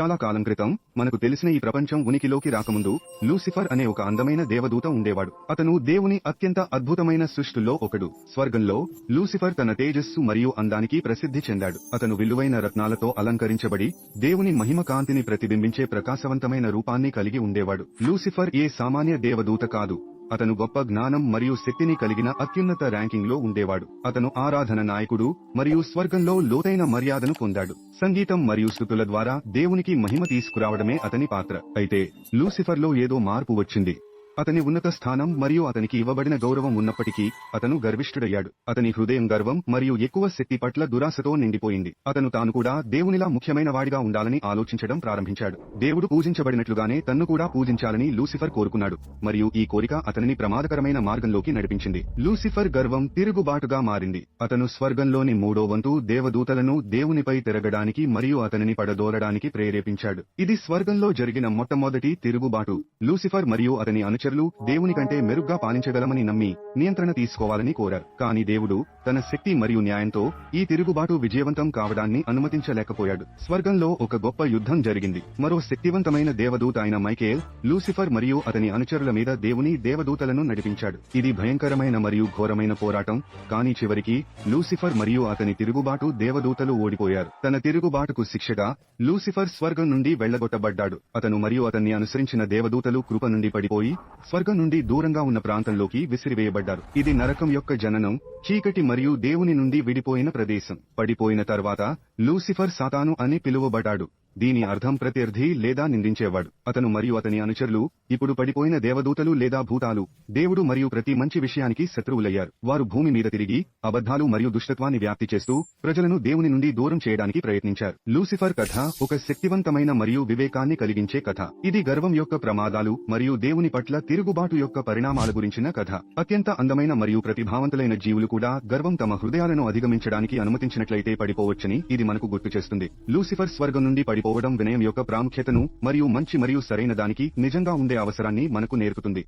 చాలా కాలం క్రితం మనకు తెలిసిన ఈ ప్రపంచం ఉనికిలోకి రాకముందు లూసిఫర్ అనే ఒక అందమైన దేవదూత ఉండేవాడు. అతను దేవుని అత్యంత అద్భుతమైన సృష్టిలో ఒకడు. స్వర్గంలో లూసిఫర్ తన తేజస్సు మరియు అందానికి ప్రసిద్ధి చెందాడు. అతను విలువైన రత్నాలతో అలంకరించబడి దేవుని మహిమ కాంతిని ప్రతిబింబించే ప్రకాశవంతమైన రూపాన్ని కలిగి ఉండేవాడు. లూసిఫర్ ఏ సామాన్య దేవదూత కాదు. అతను గొప్ప జ్ఞానం మరియు శక్తిని కలిగిన అత్యున్నత ర్యాంకింగ్లో ఉండేవాడు. అతను ఆరాధన నాయకుడు మరియు స్వర్గంలో లోతైన మర్యాదను పొందాడు. సంగీతం మరియు స్థుతుల ద్వారా దేవునికి మహిమ తీసుకురావడమే అతని పాత్ర. అయితే లూసిఫర్లో ఏదో మార్పు వచ్చింది. అతని ఉన్నత స్థానం మరియు అతనికి ఇవ్వబడిన గౌరవం ఉన్నప్పటికీ అతను గర్విష్ఠుడయ్యాడు. అతని హృదయం గర్వం మరియు ఎక్కువ శక్తి పట్ల దురాశతో నిండిపోయింది. అతను తాను కూడా దేవునిలా ముఖ్యమైన వాడిగా ఉండాలని ఆలోచించడం ప్రారంభించాడు. దేవుడు పూజించబడినట్లుగానే తన్ను కూడా పూజించాలని లూసిఫర్ కోరుకున్నాడు. మరియు ఈ కోరిక అతనిని ప్రమాదకరమైన మార్గంలోకి నడిపించింది. లూసిఫర్ గర్వం తిరుగుబాటుగా మారింది. అతను స్వర్గంలోని మూడో వంతు దేవదూతలను దేవునిపై తిరగడానికి మరియు అతనిని పడదోలడానికి ప్రేరేపించాడు. ఇది స్వర్గంలో జరిగిన మొట్టమొదటి తిరుగుబాటు. లూసిఫర్ మరియు అతని టీచర్లు దేవుని కంటే మెరుగ్గా పాలించగలమని నమ్మి నియంత్రణ తీసుకోవాలని కోరారు. కానీ దేవుడు తన శక్తి మరియు న్యాయంతో ఈ తిరుగుబాటు విజయవంతం కావడాన్ని అనుమతించలేకపోయాడు. స్వర్గంలో ఒక గొప్ప యుద్ధం జరిగింది. మరో శక్తివంతమైన దేవదూత అయిన మైకేల్ లూసిఫర్ మరియు అతని అనుచరుల మీద దేవుని దేవదూతలను నడిపించాడు. ఇది భయంకరమైన మరియు ఘోరమైన పోరాటం. కానీ చివరికి లూసిఫర్ మరియు అతని తిరుగుబాటు దేవదూతలు ఓడిపోయారు. తన తిరుగుబాటుకు శిక్షగా లూసిఫర్ స్వర్గం నుండి వెళ్ళగొట్టబడ్డాడు అతను మరియు అతన్ని అనుసరించిన దేవదూతలు కృప నుండి పడిపోయి స్వర్గం నుండి దూరంగా ఉన్న ప్రాంతంలోకి విసిరివేయబడ్డారు. ఇది నరకం యొక్క జననం చీకటి మరియు దేవుని నుండి విడిపోయిన ప్రదేశం. పడిపోయిన తర్వాత లూసిఫర్ సాతాను అని పిలువబడ్డాడు. దీని అర్థం ప్రత్యర్థి లేదా నిందించేవాడు. అతను మరియు అతని అనుచరులు ఇప్పుడు పడిపోయిన దేవదూతలు లేదా భూతాలు దేవుడు మరియు ప్రతి మంచి విషయానికి శత్రువులయ్యారు. వారు భూమి మీద తిరిగి అబద్ధాలు మరియు దుష్టత్వాన్ని వ్యాప్తి చేస్తూ ప్రజలను దేవుని నుండి దూరం చేయడానికి ప్రయత్నించారు. లూసిఫర్ కథ ఒక శక్తివంతమైన మరియు వివేకాన్ని కలిగించే కథ. ఇది గర్వం యొక్క ప్రమాదాలు మరియు దేవుని పట్ల తిరుగుబాటు యొక్క పరిణామాల గురించిన కథ. అత్యంత అందమైన మరియు ప్రతిభావంతులైన జీవులు కూడా గర్వం తమ హృదయాలను అధిగమించడానికి అనుమతించినట్లయితే పడిపోవచ్చని ఇది మనకు గుర్తు చేస్తుంది. లూసిఫర్ స్వర్గం నుండి పడిపోవడం వినయం యొక్క ప్రాముఖ్యతను మరియు మంచి మరియు సరైన దానికి నిజంగా ఉండే అవసరాన్ని మనకు నేర్పుతుంది.